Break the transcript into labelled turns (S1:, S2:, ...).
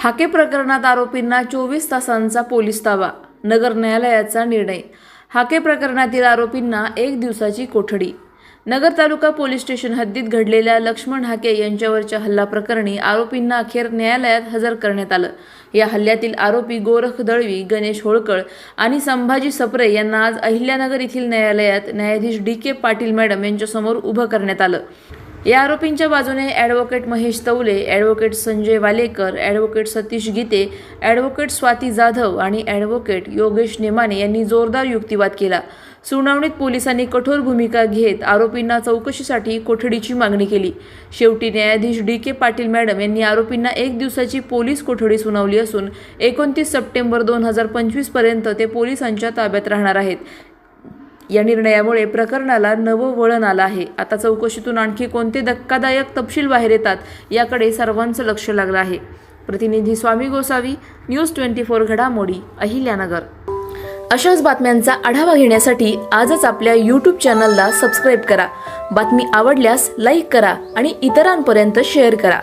S1: हाके प्रकरणात आरोपींना चोवीस तासांचा पोलीस ताबा नगर न्यायालयाचा निर्णय. हाके प्रकरणातील आरोपींना एक दिवसाची कोठडी. नगर तालुका पोलीस स्टेशन हद्दीत घडलेल्या लक्ष्मण हाके यांच्यावरच्या हल्ला प्रकरणी आरोपींना अखेर न्यायालयात हजर करण्यात आलं. या हल्ल्यातील आरोपी गोरख दळवी गणेश होळकळ आणि संभाजी सप्रे यांना आज अहिल्यानगर येथील न्यायालयात न्यायाधीश डी के पाटील मॅडम यांच्यासमोर उभं करण्यात आलं. या आरोपींच्या बाजूने advocate Mahesh Tawale advocate Sanjay Walekar advocate Satish Gite advocate Swati Jadhav आणि ॲडव्होकेट योगेश नेमाने यांनी जोरदार युक्तिवाद केला. सुनावणीत पोलिसांनी कठोर भूमिका घेत आरोपींना चौकशीसाठी कोठडीची मागणी केली. शेवटी न्यायाधीश डी के पाटील मॅडम यांनी आरोपींना एक दिवसाची पोलीस कोठडी सुनावली असून एकोणतीस सप्टेंबर दोन हजार पंचवीसपर्यंत ते पोलिसांच्या ताब्यात राहणार आहेत. या निर्णयामुळे प्रकरणाला नवं वळण आलं आहे. आता चौकशीतून आणखी कोणते धक्कादायक तपशील बाहेर येतात याकडे सर्वांचं लक्ष लागलं आहे. प्रतिनिधी Swami Gosavi news twenty four घडामोडी अहिल्यानगर. अशाच बातम्यांचा आढावा घेण्यासाठी आजच आपल्या यूट्यूब चॅनलला सबस्क्राईब करा. बातमी आवडल्यास लाईक करा आणि इतरांपर्यंत शेअर करा.